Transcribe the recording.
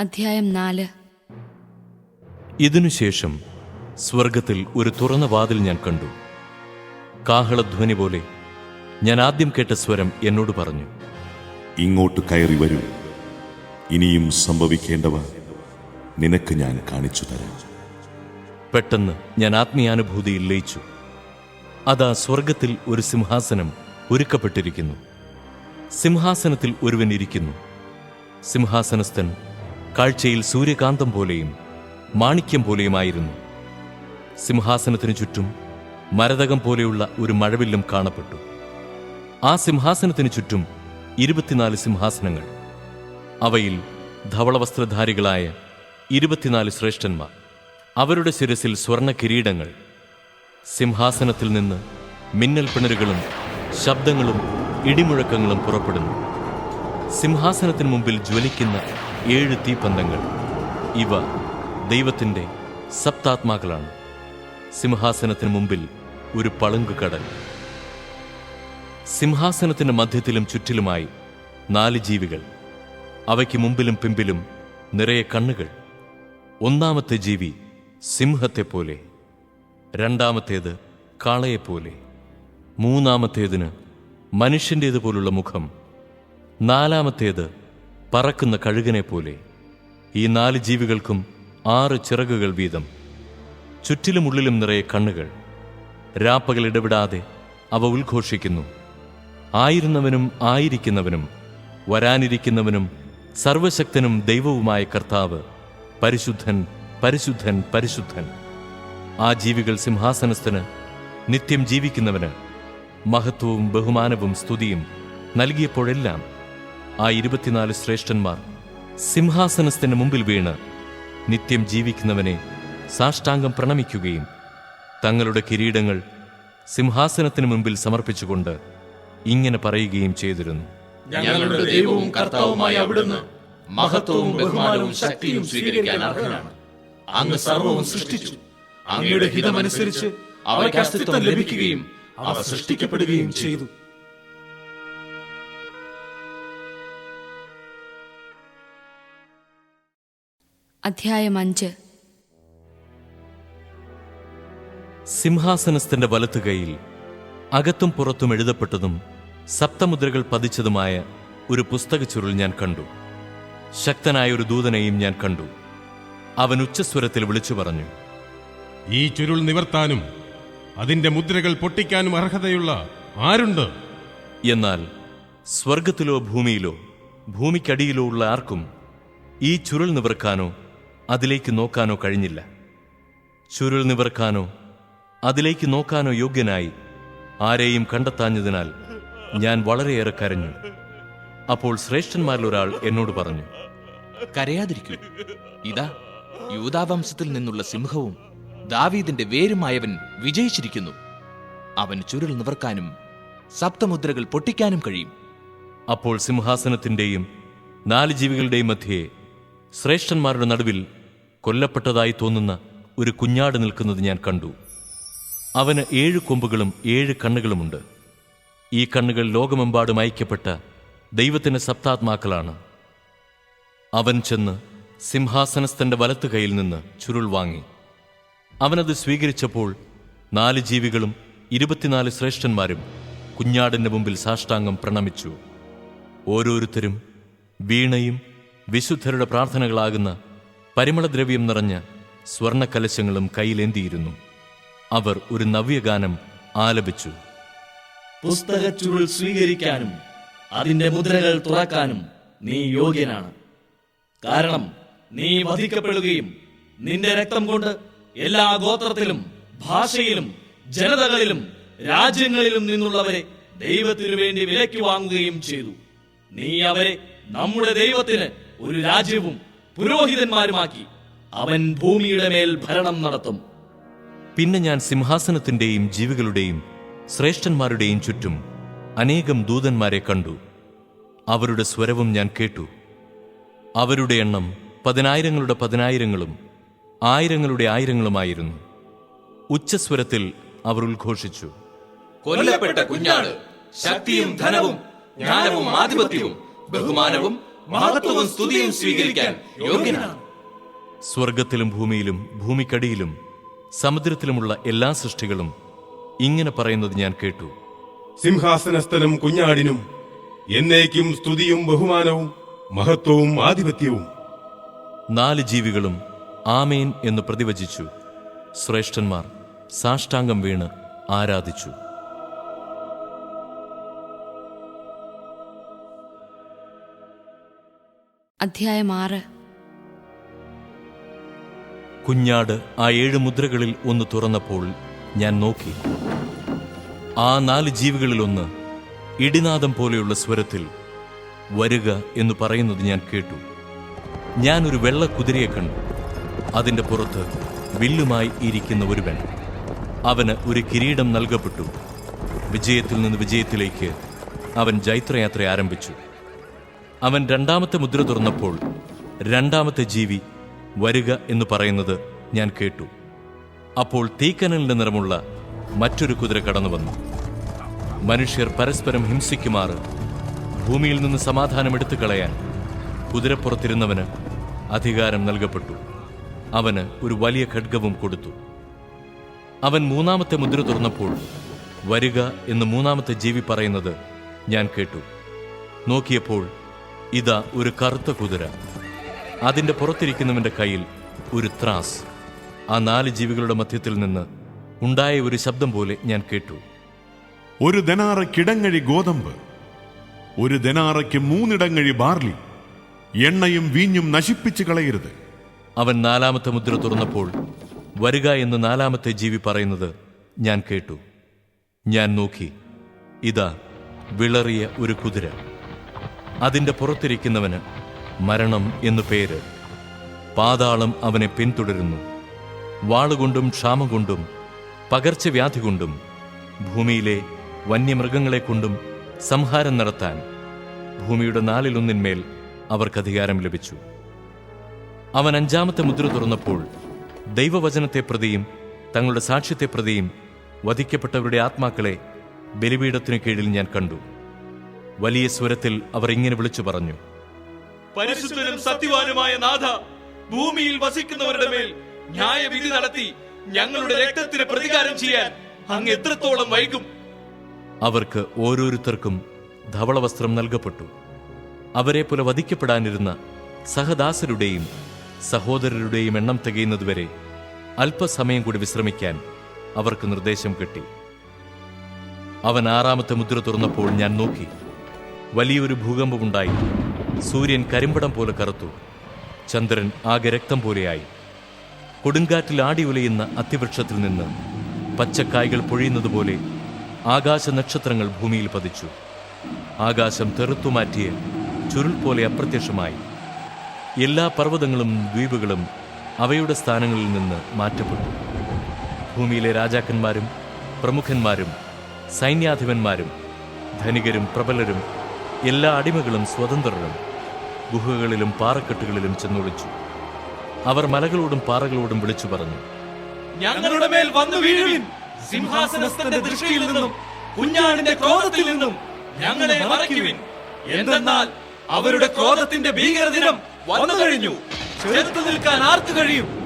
അധ്യായം നാല്. ഇതിനുശേഷം സ്വർഗത്തിൽ ഒരു തുറന്ന വാതിൽ ഞാൻ കണ്ടു. കാഹളധ്വനി പോലെ ഞാൻ ആദ്യം കേട്ട സ്വരം എന്നോട് പറഞ്ഞു ഇങ്ങോട്ട് കയറി വരും. ഇനിയും സംഭവിക്കേണ്ടവ നിനക്ക് ഞാൻ കാണിച്ചു തരാം. പെട്ടെന്ന് ഞാൻ ആത്മീയാനുഭൂതിയിൽ ലയിച്ചു അതാ സ്വർഗത്തിൽ ഒരു സിംഹാസനം ഒരുക്കപ്പെട്ടിരിക്കുന്നു. സിംഹാസനത്തിൽ ഒരുവൻ ഇരിക്കുന്നു. സിംഹാസനസ്ഥൻ കാഴ്ചയിൽ സൂര്യകാന്തം പോലെയും മാണിക്യം പോലെയുമായിരുന്നു. സിംഹാസനത്തിനു ചുറ്റും മരതകം പോലെയുള്ള ഒരു മഴവില്ലും കാണപ്പെട്ടു. ആ സിംഹാസനത്തിനു ചുറ്റും ഇരുപത്തിനാല് സിംഹാസനങ്ങൾ. അവയിൽ ധവളവസ്ത്രധാരികളായ ഇരുപത്തിനാല് ശ്രേഷ്ഠന്മാർ. അവരുടെ ശിരസിൽ സ്വർണ കിരീടങ്ങൾ. സിംഹാസനത്തിൽ നിന്ന് മിന്നൽ പിണരുകളും ശബ്ദങ്ങളും ഇടിമുഴക്കങ്ങളും പുറപ്പെടുന്നു. സിംഹാസനത്തിന് മുമ്പിൽ ജ്വലിക്കുന്ന ഏഴ് തീപ്പന്തങ്ങൾ. ഇവ ദൈവത്തിന്റെ സപ്താത്മാക്കളാണ്. സിംഹാസനത്തിന് മുമ്പിൽ ഒരു പളുങ്ക് കടൽ. സിംഹാസനത്തിന്റെ മധ്യത്തിലും ചുറ്റിലുമായി നാല് ജീവികൾ. അവയ്ക്ക് മുമ്പിലും പിമ്പിലും നിറയെ കണ്ണുകൾ. ഒന്നാമത്തെ ജീവി സിംഹത്തെപ്പോലെ രണ്ടാമത്തേത് കാളയെപ്പോലെ മൂന്നാമത്തേതിന് മനുഷ്യന്റേതുപോലുള്ള മുഖം നാലാമത്തേത് പറക്കുന്ന കഴുകനെ പോലെ ഈ നാല് ജീവികൾക്കും ആറ് ചിറകുകൾ വീതം. ചുറ്റിലും ഉള്ളിലും നിറയെ കണ്ണുകൾ. രാപ്പകൽ ഇടപെടാതെ അവ ഉദ്ഘോഷിക്കുന്നു. ആയിരുന്നവനും ആയിരിക്കുന്നവനും വരാനിരിക്കുന്നവനും സർവശക്തനും ദൈവവുമായ കർത്താവ് പരിശുദ്ധൻ പരിശുദ്ധൻ പരിശുദ്ധൻ. ആ ജീവികൾ സിംഹാസനസ്ഥന് നിത്യം ജീവിക്കുന്നവന് മഹത്വവും ബഹുമാനവും സ്തുതിയും നൽകിയപ്പോഴെല്ലാം ആ ഇരുപത്തിനാല് ശ്രേഷ്ഠന്മാർ സിംഹാസനസ്ഥന് മുമ്പിൽ വീണ് നിത്യം ജീവിക്കുന്നവനെ സാഷ്ടാംഗം പ്രണമിക്കുകയും തങ്ങളുടെ കിരീടങ്ങൾ സിംഹാസനത്തിന് മുമ്പിൽ സമർപ്പിച്ചുകൊണ്ട് ഇങ്ങനെ പറയുകയും ചെയ്തിരുന്നു. ഞങ്ങളുടെ ദൈവവും കർത്താവുമായ അവിടുന്ന് മഹത്വവും ബഹുമാനവും ശക്തിയും സ്വീകരിക്കാൻ അർഹനാണ്. അങ്ങ് സർവവും സൃഷ്ടിച്ചു. അങ്ങയുടെ ഹിതമനുസരിച്ച് അവയ്ക്ക് അസ്തിത്വം ലഭിക്കുകയും അവ സൃഷ്ടിക്കപ്പെടുകയും ചെയ്തു. അധ്യായം അഞ്ച്. സിംഹാസനസ്ഥന്റെ വലത്തുകൈയിൽ അകത്തും പുറത്തും എഴുതപ്പെട്ടതും സപ്തമുദ്രകൾ പതിച്ചതുമായ ഒരു പുസ്തക ചുരുൾ ഞാൻ കണ്ടു. ശക്തനായ ഒരു ദൂതനെയും ഞാൻ കണ്ടു. അവൻ ഉച്ചസ്വരത്തിൽ വിളിച്ചു പറഞ്ഞു ഈ ചുരുൾ നിവർത്താനും അതിന്റെ മുദ്രകൾ പൊട്ടിക്കാനും അർഹതയുള്ള ആരുണ്ട്? എന്നാൽ സ്വർഗത്തിലോ ഭൂമിയിലോ ഭൂമിക്കടിയിലോ ഉള്ള ആർക്കും ഈ ചുരുൾ നിവർക്കാനോ അതിലേക്ക് നോക്കാനോ കഴിഞ്ഞില്ല. ചുരുൾ നിവർക്കാനോ അതിലേക്ക് നോക്കാനോ യോഗ്യനായി ആരെയും കണ്ടെത്താഞ്ഞതിനാൽ ഞാൻ വളരെയേറെ കരഞ്ഞു. അപ്പോൾ ശ്രേഷ്ഠന്മാരിൽ ഒരാൾ എന്നോട് പറഞ്ഞു കരയാതിരിക്കൂ. ഇതാ യൂതാവംശത്തിൽ നിന്നുള്ള സിംഹവും ദാവീദിന്റെ വേരുമായവൻ വിജയിച്ചിരിക്കുന്നു. അവൻ ചുരുൾ നിവർക്കാനും സപ്തമുദ്രകൾ പൊട്ടിക്കാനും കഴിയും. അപ്പോൾ സിംഹാസനത്തിന്റെയും നാല് ജീവികളുടെയും മധ്യേ ശ്രേഷ്ഠന്മാരുടെ നടുവിൽ കൊല്ലപ്പെട്ടതായി തോന്നുന്ന ഒരു കുഞ്ഞാട് നിൽക്കുന്നത് ഞാൻ കണ്ടു. അവന് ഏഴ് കൊമ്പുകളും ഏഴ് കണ്ണുകളുമുണ്ട്. ഈ കണ്ണുകൾ ലോകമെമ്പാടും അയക്കപ്പെട്ട ദൈവത്തിന്റെ സപ്താത്മാക്കളാണ്. അവൻ ചെന്ന് സിംഹാസനസ്ഥന്റെ വലത്തു കൈയിൽ നിന്ന് ചുരുൾ വാങ്ങി. അവനത് സ്വീകരിച്ചപ്പോൾ നാല് ജീവികളും ഇരുപത്തിനാല് ശ്രേഷ്ഠന്മാരും കുഞ്ഞാടിന്റെ മുമ്പിൽ സാഷ്ടാംഗം പ്രണമിച്ചു. ഓരോരുത്തരും വീണയും വിശുദ്ധരുടെ പ്രാർത്ഥനകളാകുന്ന പരിമളദ്രവ്യം നിറഞ്ഞ സ്വർണക്കലശങ്ങളും കയ്യിലേന്തിയിരുന്നു. അവർ ഒരു നവ്യഗാനം ആലപിച്ചു. പുസ്തകച്ചുരുൾ സ്വീകരിക്കാനും അതിന്റെ മുദ്രകൾ തുറക്കാനും നീ യോഗ്യനാണ്. കാരണം നീ വധിക്കപ്പെടുകയും നിന്റെ രക്തം കൊണ്ട് എല്ലാ ഗോത്രത്തിലും ഭാഷയിലും ജനതകളിലും രാജ്യങ്ങളിലും നിന്നുള്ളവരെ ദൈവത്തിനു വേണ്ടി വിലയ്ക്ക് വാങ്ങുകയും ചെയ്തു. നീ അവരെ നമ്മുടെ ദൈവത്തിന് ഒരു രാജ്യവും പുരോഹിതന്മാരുമാക്കി അവൻ ഭൂമിയുടെ മേൽ ഭരണം നടത്തും. പിന്നെ ഞാൻ സിംഹാസനത്തിന്റെയും ജീവികളുടെയും ശ്രേഷ്ഠന്മാരുടെയും ചുറ്റും അനേകം ദൂതന്മാരെ കണ്ടു. അവരുടെ സ്വരവും ഞാൻ കേട്ടു. അവരുടെ എണ്ണം പതിനായിരങ്ങളുടെ പതിനായിരങ്ങളും ആയിരങ്ങളുടെ ആയിരങ്ങളുമായിരുന്നു. ഉച്ചസ്വരത്തിൽ അവർ ഉദ്ഘോഷിച്ചു. കൊല്ലപ്പെട്ട കുഞ്ഞാട് ശക്തിയും ധനവും ജ്ഞാനവും ആധിപത്യവും ബഹുമാനവും മഹത്വവും സ്തുതിയും സ്വീകരിക്കാൻ യോഗ്യനാണ്. സ്വർഗത്തിലും ഭൂമിയിലും ഭൂമിക്കടിയിലും സമുദ്രത്തിലുമുള്ള എല്ലാ സൃഷ്ടികളും ഇങ്ങനെ പറയുന്നത് ഞാൻ കേട്ടു. സിംഹാസനസ്ഥനും കുഞ്ഞാടിനും എന്നേക്കും സ്തുതിയും ബഹുമാനവും മഹത്വവും ആധിപത്യവും. നാല് ജീവികളും ആമേൻ എന്ന് പ്രതിവചിച്ചു. ശ്രേഷ്ഠന്മാർ സാഷ്ടാംഗം വീണ് ആരാധിച്ചു. അധ്യായം ആറ്. കുഞ്ഞാട് ആ ഏഴ് മുദ്രകളിൽ ഒന്ന് തുറന്നപ്പോൾ ഞാൻ നോക്കി. ആ നാല് ജീവികളിലൊന്ന് ഇടിനാദം പോലെയുള്ള സ്വരത്തിൽ വരുക എന്ന് പറയുന്നത് ഞാൻ കേട്ടു. ഞാൻ ഒരു വെള്ള കുതിരയെ കണ്ടു. അതിന്റെ പുറത്ത് വില്ലുമായി ഇരിക്കുന്ന ഒരുവൻ. അവന് ഒരു കിരീടം നൽകപ്പെട്ടു. വിജയത്തിൽ നിന്ന് വിജയത്തിലേക്ക് അവൻ ജൈത്രയാത്ര ആരംഭിച്ചു. അവൻ രണ്ടാമത്തെ മുദ്ര തുറന്നപ്പോൾ രണ്ടാമത്തെ ജീവി വരിക എന്ന് പറയുന്നത് ഞാൻ കേട്ടു. അപ്പോൾ തീക്കനലിന്റെ നിറമുള്ള മറ്റൊരു കുതിര കടന്നു വന്നു. മനുഷ്യർ പരസ്പരം ഹിംസിക്കുമാറ് ഭൂമിയിൽ നിന്ന് സമാധാനം എടുത്തു കളയാൻ കുതിരപ്പുറത്തിരുന്നവന് അധികാരം നൽകപ്പെട്ടു. അവന് ഒരു വലിയ ഖഡ്ഗവും കൊടുത്തു. അവൻ മൂന്നാമത്തെ മുദ്ര തുറന്നപ്പോൾ വരിക എന്ന് മൂന്നാമത്തെ ജീവി പറയുന്നത് ഞാൻ കേട്ടു. നോക്കിയപ്പോൾ ഇതാ ഒരു കറുത്ത കുതിര. അതിന്റെ പുറത്തിരിക്കുന്നവന്റെ കയ്യിൽ ഒരു ത്രാസ്. ആ നാല് ജീവികളുടെ മധ്യത്തിൽ നിന്ന് ഉണ്ടായ ഒരു ശബ്ദം പോലെ ഞാൻ കേട്ടു. ഒരു ദനാറ കിടങ്ങഴി ഗോതമ്പ് ഒരു ദനാറയ്ക്ക് മൂന്നിടങ്ങഴി ബാർലി. എണ്ണയും വീഞ്ഞും നശിപ്പിച്ചു കളയരുത്. അവൻ നാലാമത്തെ മുദ്ര തുറന്നപ്പോൾ വരിക എന്ന് നാലാമത്തെ ജീവി പറയുന്നത് ഞാൻ കേട്ടു. ഞാൻ നോക്കി. ഇതാ വിളറിയ ഒരു കുതിര. അതിന്റെ പുറത്തിരിക്കുന്നവന് മരണം എന്നു പേര്. പാതാളം അവനെ പിന്തുടരുന്നു. വാളുകൊണ്ടും ക്ഷാമം കൊണ്ടും പകർച്ചവ്യാധി കൊണ്ടും ഭൂമിയിലെ വന്യമൃഗങ്ങളെ കൊണ്ടും സംഹാരം നടത്താൻ ഭൂമിയുടെ നാലിലൊന്നിന്മേൽ അവർക്ക് അധികാരം ലഭിച്ചു. അവൻ അഞ്ചാമത്തെ മുദ്ര തുറന്നപ്പോൾ ദൈവവചനത്തെ പ്രതിയും തങ്ങളുടെ സാക്ഷ്യത്തെ പ്രതിയും വധിക്കപ്പെട്ടവരുടെ ആത്മാക്കളെ ബലിപീഠത്തിനു കീഴിൽ ഞാൻ കണ്ടു. വലിയ സ്വരത്തിൽ അവർ ഇങ്ങനെ വിളിച്ചു പറഞ്ഞു. പരിശുദ്ധനും സത്യവാനുമായ നാഥ ഭൂമിയിൽ വസിക്കുന്നവരുടെ മേൽ ന്യായവിധി നടത്തി ഞങ്ങളുടെ രക്തത്തിന് പ്രതികാരം ചെയ്യാൻ അങ്ങ് എത്രത്തോളം വൈകും? അവർക്ക് ഓരോരുത്തർക്കും ധവള വസ്ത്രം നൽകപ്പെട്ടു. അവരെ പോലെ വധിക്കപ്പെടാനിരുന്ന സഹദാസരുടെയും സഹോദരരുടെയും എണ്ണം തികയുന്നതുവരെ അല്പസമയം കൂടി വിശ്രമിക്കാൻ അവർക്ക് നിർദ്ദേശം കിട്ടി. അവൻ ആറാമത്തെ മുദ്ര തുറന്നപ്പോൾ ഞാൻ നോക്കി. വലിയൊരു ഭൂകമ്പമുണ്ടായി. സൂര്യൻ കരിമ്പടം പോലെ കറുത്തു. ചന്ദ്രൻ ആകെ രക്തം പോലെയായി. കൊടുങ്കാറ്റിൽ ആടി ഉലയുന്ന അത്തിവൃക്ഷത്തിൽ നിന്ന് പച്ചക്കായ്കൾ പൊഴിയുന്നതുപോലെ ആകാശ നക്ഷത്രങ്ങൾ ഭൂമിയിൽ പതിച്ചു. ആകാശം തെറുത്തുമാറ്റിയ ചുരുൾ പോലെ അപ്രത്യക്ഷമായി. എല്ലാ പർവതങ്ങളും ദ്വീപുകളും അവയുടെ സ്ഥാനങ്ങളിൽ നിന്ന് മാറ്റപ്പെട്ടു. ഭൂമിയിലെ രാജാക്കന്മാരും പ്രമുഖന്മാരും സൈന്യാധിപന്മാരും ധനികരും പ്രബലരും എല്ലാ അടിമകളും സ്വതന്ത്രരും. ഗുഹകളിലും പാറക്കെട്ടുകളിലും ചെന്നൊളിച്ചു. അവർ മലകളോടും പാറകളോടും വിളിച്ചു പറഞ്ഞു ഞങ്ങളുടെ മേൽ വന്നു വീഴുവിൻ. സിംഹാസനസ്ഥന്റെ ദൃഷ്ടിയിൽ നിന്നും കുഞ്ഞാടിന്റെ ക്രോധത്തിൽ നിന്നും ഞങ്ങളെ മറയ്ക്കുവിൻ. എന്തെന്നാൽ അവരുടെ ക്രോധത്തിന്റെ ഭീകരദിനം വന്നു കഴിഞ്ഞു ചെറുത്തു നിൽക്കാൻ ആർത്തു കഴിയും?